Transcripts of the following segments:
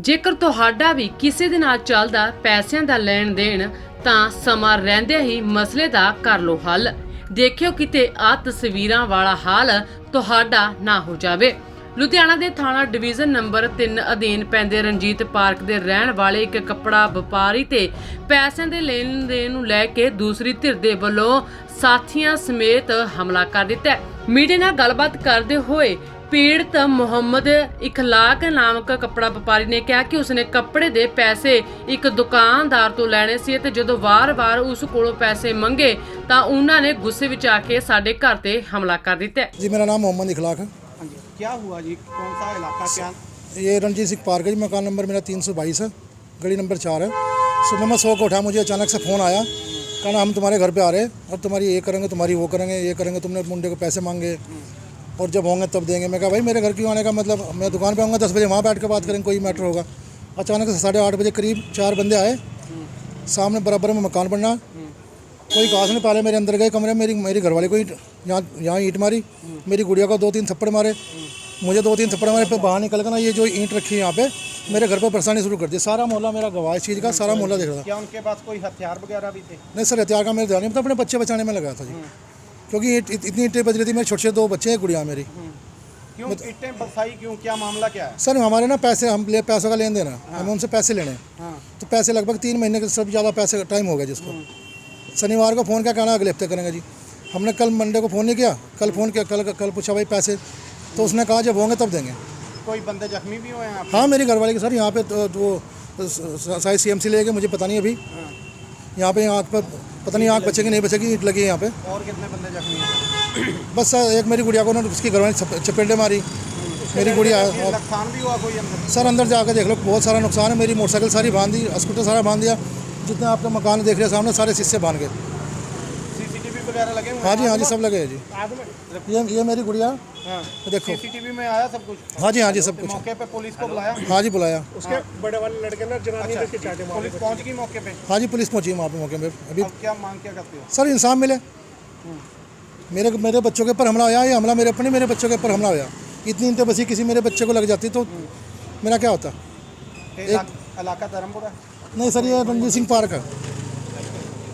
ਜੇਕਰ ਤੁਹਾਡਾ ਵੀ ਕਿਸੇ ਦੇ ਨਾਲ ਚੱਲਦਾ ਪੈਸਿਆਂ ਦਾ ਲੈਣ ਦੇਣ, ਤਾਂ ਸਮਾਂ ਰਹਿੰਦਿਆਂ ਹੀ ਮਸਲੇ ਦਾ ਕਰ ਲਓ ਹੱਲ। ਦੇਖਿਓ ਕਿਤੇ ਆ ਤਸਵੀਰਾਂ ਵਾਲਾ ਹਾਲ ਤੁਹਾਡਾ ਨਾ ਹੋ ਜਾਵੇ। ਲੁਧਿਆਣਾ ਦੇ ਥਾਣਾ ਡਿਵੀਜ਼ਨ ਨੰਬਰ 3 ਅਧੀਨ ਪੈਂਦੇ ਰਣਜੀਤ ਪਾਰਕ ਦੇ ਰਹਿਣ ਵਾਲੇ ਇੱਕ ਕੱਪੜਾ ਵਪਾਰੀ ਤੇ ਪੈਸਿਆਂ ਦੇ ਲੈਣ ਦੇਣ ਨੂੰ ਲੈ ਕੇ ਦੂਸਰੀ ਧਿਰ ਦੇ ਵੱਲੋਂ ਸਾਥੀਆਂ ਸਮੇਤ ਹਮਲਾ ਕਰ ਦਿੱਤਾ ਮੀਡੀਆ ਨਾਲ ਗੱਲਬਾਤ ਕਰਦੇ ਹੋਏ ਪੀੜਤ ਮੁਹੰਮਦ ਇਖਲਾਕ ਨਾਮਕ ਕੱਪੜਾ ਵਪਾਰੀ ਨੇ ਕਿਹਾ ਕਿ ਉਸਨੇ ਕੱਪੜੇ ਦੇ ਪੈਸੇ ਇੱਕ ਦੁਕਾਨਦਾਰ ਤੋਂ ਲੈਣੇ ਸੀ ਤੇ ਜਦੋਂ ਵਾਰ-ਵਾਰ ਉਸ ਕੋਲੋਂ ਪੈਸੇ ਮੰਗੇ ਤਾਂ ਉਹਨਾਂ ਨੇ ਗੁੱਸੇ ਵਿੱਚ ਆ ਕੇ ਸਾਡੇ ਘਰ ਤੇ ਹਮਲਾ ਕਰ ਦਿੱਤਾ ਹੈ। जी मेरा नाम मोहम्मद इखलाक है हाँ जी क्या हुआ जी कौन सा इलाका क्या ये रणजीत सिंह पार्क है जी मकान नंबर मेरा तीन सौ बाईस है गली नंबर चार है सुबह मैं सौ को उठा मुझे अचानक से फ़ोन आया कहना हम तुम्हारे घर पे आ रहे हैं और तुम्हारी ये करेंगे तुम्हारी वो करेंगे ये करेंगे तुमने मुंडे को पैसे मांगे और जब होंगे तब देंगे। मैं कहा भाई मेरे घर क्यों आने का मतलब? मैं दुकान पे आऊँगा दस बजे वहाँ बैठ के बात करेंगे कोई मैटर होगा। अचानक से साढ़े आठ बजे करीब चार बंदे आए। सामने बराबर में मकान बनना। कोई काज नहीं पहले मेरे अंदर गए कमरे मेरी मेरी घरवाली को ईंट यहाँ यहाँ ईंट मारी। मेरी गुड़िया को दो तीन थप्पड़ मारे। मुझे दो तीन थप्पड़ मारे फिर बाहर निकल कर ना ये जो ईंट रखी है यहाँ पे मेरे घर पर परेशानी शुरू कर दी। सारा मोहल्ला मेरा गवाह इस चीज़ का सारा मोहल्ला देख रहा था। क्या उनके पास कोई हथियार वगैरह भी थे? नहीं सर हथियार का मेरे ध्यान नहीं पता अपने बच्चे बचाने में लगा था जी। क्योंकि ईंट- इत- इतनी ईंटें बज रही थी मेरे छोटे छोटे दो बच्चे हैं गुड़िया मेरी। क्यों इट्टें बरसाई क्यों? क्या मामला क्या है? सर हमारे ना पैसे हम ले पैसों का लेन देना हमें उनसे पैसे लेने हैं। हाँ। तो पैसे लगभग तीन महीने के सबसे ज़्यादा पैसे टाइम हो गया जिसको शनिवार को फ़ोन क्या कहना अगले हफ़्ते करेंगे जी। हमने कल मंडे को फ़ोन नहीं किया। कल फ़ोन किया कल कल पूछा भाई पैसे? तो उसने कहा जब होंगे तब देंगे। कोई बंदे जख्मी भी हुए हैं हाँ मेरी घरवाली के सर यहाँ पे तो, तो साइज़ सी एम सी ले गए मुझे पता नहीं अभी। यहाँ पे आँख पर पता नहीं आँख बचेगी नहीं बचेगी ईट लगी है यहाँ पे। और कितने बंदे जख्मी हैं? बस सर एक मेरी गुड़िया को उन्होंने उसकी घर में चपेटे मारी। मेरी गुड़िया नुकसान भी हुआ कोई अंदर? सर अंदर जाकर देख लो बहुत सारा नुकसान है। मेरी मोटरसाइकिल सारी बाँध दी स्कूटर सारा बाँध दिया। जितने आपका मकान देख रहे हैं सामने सारे शीशे बाँध गए। वगैरह लगे हुए हाँ? जी हाँ जी सब लगे हैं जी। ये ये मेरी गुड़िया। हाँ। देखो। सीसीटीवी में आया सब कुछ? हाँ जी हाँ जी सब कुछ। मौके पे पुलिस को बुलाया? हाँ जी बुलाया। उसके हाँ। बड़े वाले लड़के ने जनानी लेके चाटे पुलिस पहुँच गई मौके पे? हाँ जी पुलिस पहुँची वहाँ पे मौके पे। अभी क्या मांग क्या करते हो? सर इंसान मिले। मेरे मेरे बच्चों के ऊपर हमला होया ये हमला मेरे अपने मेरे बच्चों के ऊपर हमला होया। इतनी इंते बसी किसी मेरे बच्चे को लग जाती तो मेरा क्या होता? इला- इलाका धर्मपुरा नहीं सर ये रणजीत सिंह पार्क है।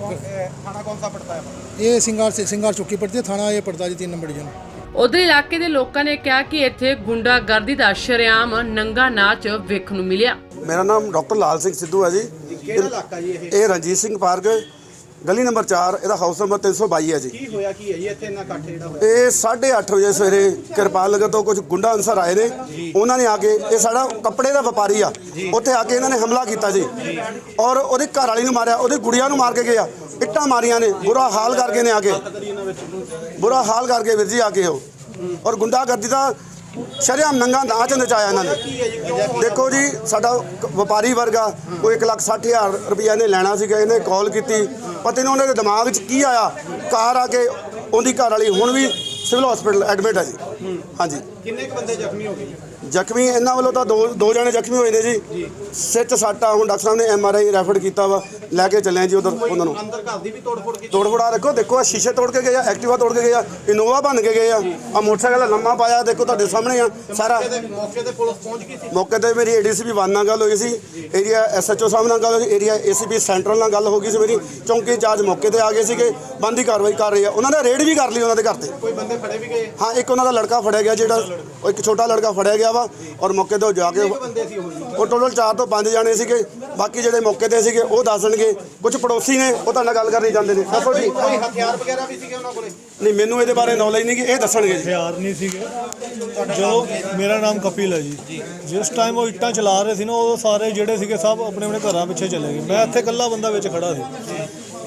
थाना कौन सा पड़ता है ये सिंगार से सिंगार चौकी पड़ती है थाना ये पड़ता है जी तीन नंबर डिवीजन ਉਧਰ ਇਲਾਕੇ ਦੇ ਲੋਕਾਂ ਨੇ ਕਿਹਾ ਕਿ ਇੱਥੇ ਗੁੰਡਾਗਰਦੀ ਦਾ ਸ਼ਰੇਆਮ ਨੰਗਾ ਨਾਚ ਵੇਖਣ ਨੂੰ ਮਿਲਿਆ ਮੇਰਾ ਨਾਮ ਡਾਕਟਰ ਲਾਲ ਸਿੰਘ ਸਿੱਧੂ ਹੈ ਜੀ ਕਿਹੜਾ ਇਲਾਕਾ ਜੀ ਇਹ ਇਹ ਰਣਜੀਤ ਸਿੰਘ ਪਾਰਕ ਗਲੀ ਨੰਬਰ 4 ਇਹਦਾ ਹਾਊਸ ਨੰਬਰ 322 ਹੈ ਜੀ। ਕੀ ਹੋਇਆ ਕੀ ਹੈ ਜੀ? ਇੱਥੇ ਇੰਨਾ ਇਕੱਠ ਜਿਹੜਾ ਹੋਇਆ? ਇਹ 8:30 ਵਜੇ ਸਵੇਰੇ ਕਿਰਪਾਲ ਨਗਰ ਤੋਂ ਕੁਝ ਗੁੰਡਾ ਅਨਸਰ ਆਏ ਨੇ। ਉਹਨਾਂ ਨੇ ਆ ਕੇ ਇਹ ਸਾਡਾ ਕੱਪੜੇ ਦਾ ਵਪਾਰੀ ਆ। ਉੱਥੇ ਆ ਕੇ ਇਹਨਾਂ ਨੇ ਹਮਲਾ ਕੀਤਾ ਜੀ। ਔਰ ਉਹਦੀ ਘਰ ਵਾਲੀ ਨੂੰ ਮਾਰਿਆ ਉਹਦੀ ਗੁੜੀਆ ਨੂੰ ਮਾਰ ਕੇ ਗਿਆ। ਇੱਟਾਂ ਮਾਰੀਆਂ ਨੇ ਬੁਰਾ ਹਾਲ ਕਰਕੇ ਨੇ ਆ ਕੇ। ਬੁਰਾ ਹਾਲ ਕਰਕੇ ਵੀਰ ਜੀ ਆ ਕੇ ਉਹ। ਔਰ ਗੁੰਡਾਗਰਦੀ ਦਾ ਸ਼ਰੇਆਮ ਨੰਗਾ ਨਾਚ ਨਚਾਇਆ ਇਹਨਾਂ ਨੇ। ਦੇਖੋ ਜੀ, ਸਾਡਾ ਕ- ਵਪਾਰੀ ਵਰਗਾ ਕੋਈ 1 ਲੱਖ 60 ਹਜ਼ਾਰ ਰੁਪਇਆ ਇਹਨੇ ਲੈਣਾ ਸੀਗਾ, ਇਹਨੇ ਕਾਲ ਕੀਤੀ। ਪਤਾ ਨਹੀਂ ਉਹਨਾਂ ਦੇ ਦਿਮਾਗ 'ਚ ਕੀ ਆਇਆ, ਕਾਰ ਆ ਕੇ ਉਹਦੀ ਘਰ ਵਾਲੀ ਹੁਣ ਵੀ ਸਿਵਲ ਹਸਪੀਟਲ ਐਡਮਿਟ ਹੈ ਜੀ। ਹਾਂਜੀ। ਕਿੰਨੇ ਕੁ ਬੰਦੇ ਜ਼ਖਮੀ ਹੋ ਗਏ? ਜ਼ਖਮੀ ਇਹਨਾਂ ਵੱਲੋਂ ਤਾਂ ਦੋ ਦੋ ਜਣੇ ਜ਼ਖਮੀ ਹੋਏ ਨੇ ਜੀ। ਸਿਰ 'ਚ ਸੱਟ ਹੁਣ ਡਾਕਟਰ ਸਾਹਿਬ ਨੇ ਐਮ ਆਰ ਆਈ ਰੈਫਰ ਕੀਤਾ ਵਾ। ਲੈ ਕੇ ਚੱਲੇ ਆ ਜੀ ਉਧਰ ਉਹਨਾਂ ਨੂੰ। ਅੰਦਰ ਘਰ ਦੀ ਵੀ ਤੋੜ ਫੋੜ ਕੀਤੀ? ਤੋੜ ਫੋੜਾ ਦੇਖੋ ਦੇਖੋ ਆ ਸ਼ੀਸ਼ੇ ਤੋੜ ਕੇ ਗਏ ਆ ਐਕਟਿਵਾ ਤੋੜ ਕੇ ਗਏ ਆ ਇਨੋਵਾ ਬਣ ਕੇ ਗਏ ਆ। ਆ ਮੋਟਰਸਾਈਕਲ ਲੰਮਾ ਪਾਇਆ ਦੇਖੋ ਤੁਹਾਡੇ ਸਾਹਮਣੇ ਆ ਸਾਰਾ। ਮੌਕੇ ਤੇ- ਪੁਲਿਸ ਪਹੁੰਚ ਗਈ ਸੀ? ਮੌਕੇ ਤੇ ਮੇਰੀ ਏਡੀਸੀਪੀ ਵਨ ਨਾਲ ਗੱਲ ਹੋਈ ਸੀ। ਏਰੀਆ ਐਸਐਚਓ ਸਾਹਿਬ ਨਾਲ ਗੱਲ ਹੋਈ ਏਰੀਆ ਏਸੀਪੀ ਸੈਂਟਰਲ ਨਾਲ ਗੱਲ ਹੋ ਗਈ ਸੀ ਮੇਰੀ। ਚੌਂਕੀ ਇੰਚਾਰਜ ਮੌਕੇ ਤੇ ਆ ਗਏ ਸੀਗੇ ਬੰਦੀ ਕਾਰਵਾਈ ਕਰ ਰਹੀ ਆ। ਉਹਨਾਂ ਨੇ ਰੇਡ ਵੀ ਕਰ ਲਈ ਉਹਨਾਂ ਦੇ ਘਰ ਤੇ। ਕੋਈ ਬੰਦੇ ਫੜੇ ਵੀ ਗਏ? ਹਾਂ ਇੱਕ ਉਹਨਾਂ ਦਾ ਲੜਕਾ ਫੜਿਆ ਗਿਆ ਜਿਹੜਾ ਇੱਕ ਛੋਟਾ ਲੜਕਾ ਫੜਿਆ ਗਿਆ ਵਾ ਔਰ ਮੌਕੇ ਤੇ ਉਹ ਜਾ ਕੇ ਉਹ ਜੀ? ਟੋਟਲ 4 ਤੋਂ 5 ਜਾਣੇ ਸੀਗੇ। ਬਾਕੀ ਜਿਹੜੇ ਮੌਕੇ ਤੇ ਸੀਗੇ ਉਹ ਦੱਸਣਗੇ। ਕੁਝ ਪੜੋਸੀ ਨੇ ਉਹ ਤੁਹਾਡੇ ਨਾਲ ਗੱਲ ਕਰਨੀ ਚਾਹੁੰਦੇ ਨੇ। ਦੱਸੋ ਜੀ। ਕੋਈ ਹਥਿਆਰ ਵਗੈਰਾ ਵੀ ਸੀਗੇ ਉਹਨਾਂ ਕੋਲੇ? ਨਹੀਂ ਮੈਨੂੰ ਇਹਦੇ ਬਾਰੇ ਨੌਲੇਜ ਨਹੀਂ ਕਿ ਇਹ ਦੱਸਣਗੇ ਜੀ। ਹਥਿਆਰ ਨਹੀਂ ਸੀਗੇ। ਜਦੋਂ ਮੇਰਾ ਨਾਮ ਕਪਿਲ ਹੈ ਜੀ। ਜਿਸ ਟਾਈਮ ਉਹ ਇੱਟਾਂ ਚਲਾ ਰਹੇ ਸੀ ਨਾ ਉਹ ਸਾਰੇ ਜਿਹੜੇ ਸੀਗੇ ਸਭ ਆਪਣੇ ਆਪਣੇ ਘਰਾਂ ਪਿੱਛੇ ਚਲੇ ਗਏ। ਮੈਂ ਇੱਥੇ ਇਕੱਲਾ ਬੰਦਾ ਵਿੱਚ ਖੜਾ ਸੀ।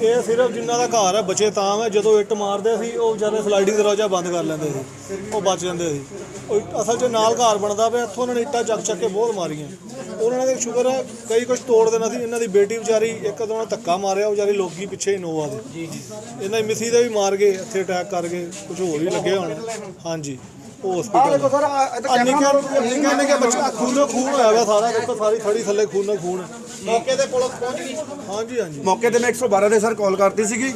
ਇਹ ਸਿਰਫ ਜਿਨ੍ਹਾਂ ਦਾ ਘਰ ਹੈ ਬਚੇ ਤਾਂ ਹੈ। ਜਦੋਂ ਇੱਟ ਮਾਰਦੇ ਸੀ ਉਹ ਵਿਚਾਰੇ ਸਲਾਈਡਿੰਗ ਦਰਵਾਜ਼ਾ ਬੰਦ ਕਰ ਲੈਂਦੇ ਸੀ। ਉਹ ਬਚ ਜਾਂਦੇ ਸੀ। ਉਹ ਅਸਲ 'ਚ ਨਾਲ ਘਰ ਬਣਦਾ ਪਿਆ ਇੱਥੋਂ ਉਹਨਾਂ ਨੇ ਇੱਟਾਂ ਚੱਕ ਚੱਕ ਕੇ ਬਹੁਤ ਮਾਰੀਆਂ। ਉਹਨਾਂ ਨੇ ਸ਼ੁਕਰ ਹੈ ਕਈ ਕੁਝ ਤੋੜ ਦੇਣਾ ਸੀ ਇਹਨਾਂ ਦੀ ਬੇਟੀ ਵਿਚਾਰੀ ਇੱਕ ਦੋ ਨੇ ਧੱਕਾ ਮਾਰਿਆ ਉਹ ਵਿਚਾਰੀ ਲੋਕੀ ਪਿੱਛੇ ਇਨੋਵਾ ਦੇ। ਇਹਨਾਂ ਦੀ ਮਿਸੀ ਦੇ ਵੀ ਮਾਰ ਗਏ ਇੱਥੇ ਅਟੈਕ ਕਰ ਗਏ ਕੁਝ ਹੋਰ ਵੀ ਲੱਗੇ ਹੋਣ। ਹਾਂਜੀ। ਹਸਪੀਟਲ ਦੇਖੋ ਸਰ ਆ ਨਿੱਕਾ ਨਿੱਕਾ ਨਿੱਕਾ ਬੱਚਾ ਖੂਨੋ ਖੂਨ ਹੋਇਆ ਵਾ ਸਾਰਾ ਦੇਖੋ ਸਾਰੀ ਥੜੀ ਥੱਲੇ ਖੂਨੋ ਖੂਨ। ਮੌਕੇ ਤੇ ਪੁਲਿਸ ਪਹੁੰਚ ਗਈ। ਹਾਂਜੀ ਹਾਂਜੀ। ਮੌਕੇ ਤੇ ਮੈਂ 112 ਦੇ ਸਰ ਕਾਲ ਕਰਤੀ ਸੀਗੀ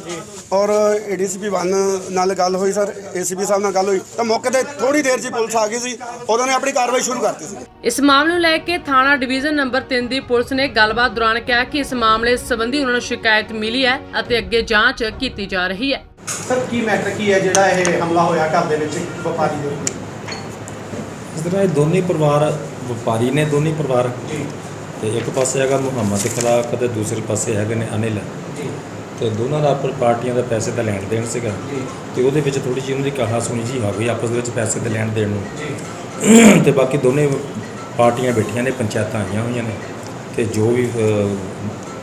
ਔਰ ਏਡੀਸੀਪੀ 1 ਨਾਲ ਗੱਲ ਹੋਈ ਸਰ ਏਸੀਪੀ ਸਾਹਿਬ ਨਾਲ ਗੱਲ ਹੋਈ। ਤਾਂ ਮੌਕੇ ਤੇ ਥੋੜੀ ਦੇਰ 'ਚ ਪੁਲਿਸ ਆ ਗਈ ਸੀ ਉਹਨਾਂ ਨੇ ਆਪਣੀ ਕਾਰਵਾਈ ਸ਼ੁਰੂ ਕਰਤੀ ਸੀ। ਇਸ ਮਾਮਲੇ ਨੂੰ ਲੈ ਕੇ ਥਾਣਾ ਡਿਵੀਜ਼ਨ ਨੰਬਰ 3 ਦੀ ਪੁਲਿਸ ਨੇ ਗੱਲਬਾਤ ਦੌਰਾਨ ਕਿਹਾ ਕਿ ਇਸ ਮਾਮਲੇ ਸੰਬੰਧੀ ਉਹਨਾਂ ਨੂੰ ਸ਼ਿਕਾਇਤ ਮਿਲੀ ਹੈ ਅਤੇ ਅੱਗੇ ਜਾਂਚ ਕੀਤੀ ਜਾ ਰਹੀ ਹੈ। ਸਰ ਕੀ ਮੈਟਰ ਕੀ ਹੈ ਜਿਹੜਾ ਇਹ ਹਮਲਾ ਹੋਇਆ ਘਰ ਦੇ ਵਿੱਚ ਵਪਾਰੀ ਦੇ ਉੱਤੇ? ਇਸ ਤਰ੍ਹਾਂ ਇਹ ਦੋਨੇ ਪਰਿਵਾਰ ਵਪਾਰੀ ਨੇ ਦੋਨੇ ਪਰਿਵਾਰ। ਤੇ ਇੱਕ ਪਾਸੇ ਹੈਗਾ ਮੁਹੰਮਦ ਖਲਾਕ ਤੇ ਦੂਸਰੇ ਪਾਸੇ ਹੈਗੇ ਨੇ ਅਨਿਲ। ਤੇ ਦੋਨਾਂ ਦਾ ਆਪਰ ਪਾਰਟੀਆਂ ਦਾ ਪੈਸੇ ਦਾ ਲੈਣ ਦੇਣ ਸੀਗਾ। ਤੇ ਉਹਦੇ ਵਿੱਚ ਥੋੜੀ ਜਿਹੀ ਉਹਨਾਂ ਦੀ ਕਹਾ ਸੁਣੀ ਜੀ ਹੋ ਗਈ ਆਪਸ ਦੇ ਵਿੱਚ ਪੈਸੇ ਦੇ ਲੈਣ ਦੇਣ ਨੂੰ। ਤੇ ਬਾਕੀ ਦੋਨੇ ਪਾਰਟੀਆਂ ਬੈਠੀਆਂ ਨੇ ਪੰਚਾਇਤਾਂ ਆਈਆਂ ਹੋਈਆਂ ਨੇ। ਤੇ ਜੋ ਵੀ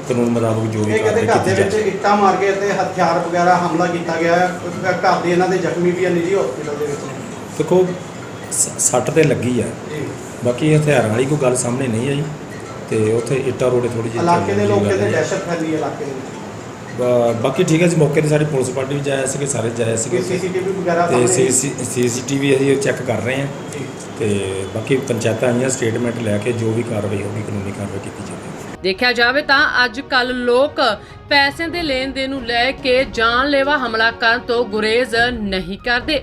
ਕਾਨੂੰਨ ਮੁਤਾਬਕ ਜੋ ਵੀ ਇਹ ਕਹਿੰਦੇ ਕਾਰਵਾਈ ਘਰ ਦੇ ਕੀਤੀ ਵਿੱਚ ਜਾਏ ਇੱਟਾਂ ਮਾਰ ਕੇ ਤੇ ਹਥਿਆਰ ਵਗੈਰਾ ਹਮਲਾ ਕੀਤਾ ਗਿਆ। ਹੈ ਘਰ ਦੇ ਇਹਨਾਂ ਦੇ ਜ਼ਖਮੀ ਵੀ ਹੈ ਨਿੱਜੀ ਹਸਪੀਟਲ ਦੇ ਵਿੱਚ ਦੇਖੋ ਸ- ਸੱਟ ਤੇ ਲੱਗੀ ਆ। ਬਾਕੀ ਹਥਿਆਰਾਂ ਵਾਲੀ ਕੋਈ ਗੱਲ ਸਾਹਮਣੇ ਨਹੀਂ ਆਈ ਤੇ ਉੱਥੇ ਇੱਟਾ ਰੋੜੇ ਥੋੜੀ ਜਿਹੀ ਇਲਾਕੇ ਦੇ ਲੋਕ ਕਹਿੰਦੇ। ਦਹਿਸ਼ਤ ਫੈਲੀ ਹੈ ਇਲਾਕੇ ਦੇ ਵਿੱਚ। ਬਾ- ਬਾਕੀ ਠੀਕ ਹੈ ਜੀ ਮੌਕੇ ਤੇ ਸਾਡੀ ਪੁਲਿਸ ਪਾਰਟੀ ਵੀ ਜਾਇਆ ਸੀਗੇ ਸਾਰੇ ਜਾਇਆ ਸੀਗੇ। ਕੋਈ ਸੀਸੀਟੀਵੀ ਵਗੈਰਾ ਤੇ ਸਾਹਮਣੇ? ਸੀਸੀਟੀਵੀ ਅਸੀਂ ਚੈੱਕ ਕਰ ਰਹੇ ਹਾਂ ਜੀ। ਤੇ ਬਾਕੀ ਪੰਚਾਇਤਾਂ ਆਈਆਂ ਸਟੇਟਮੈਂਟ ਲੈ ਕੇ ਜੋ ਵੀ ਕਾਰਵਾਈ ਹੋਗੀ ਕਾਨੂੰਨੀ ਕਾਰਵਾਈ ਕੀਤੀ ਜਾਵੇਗੀ ਦੇਖਿਆ ਜਾਵੇ ਤਾਂ ਅੱਜ ਕੱਲ ਲੋਕ ਪੈਸਿਆਂ ਦੇ ਲੈਣ ਦੇਣ ਨੂੰ ਲੈ ਕੇ ਜਾਨਲੇਵਾ ਹਮਲਾ ਕਰਨ ਤੋਂ ਗੁਰੇਜ਼ ਨਹੀਂ ਕਰਦੇ।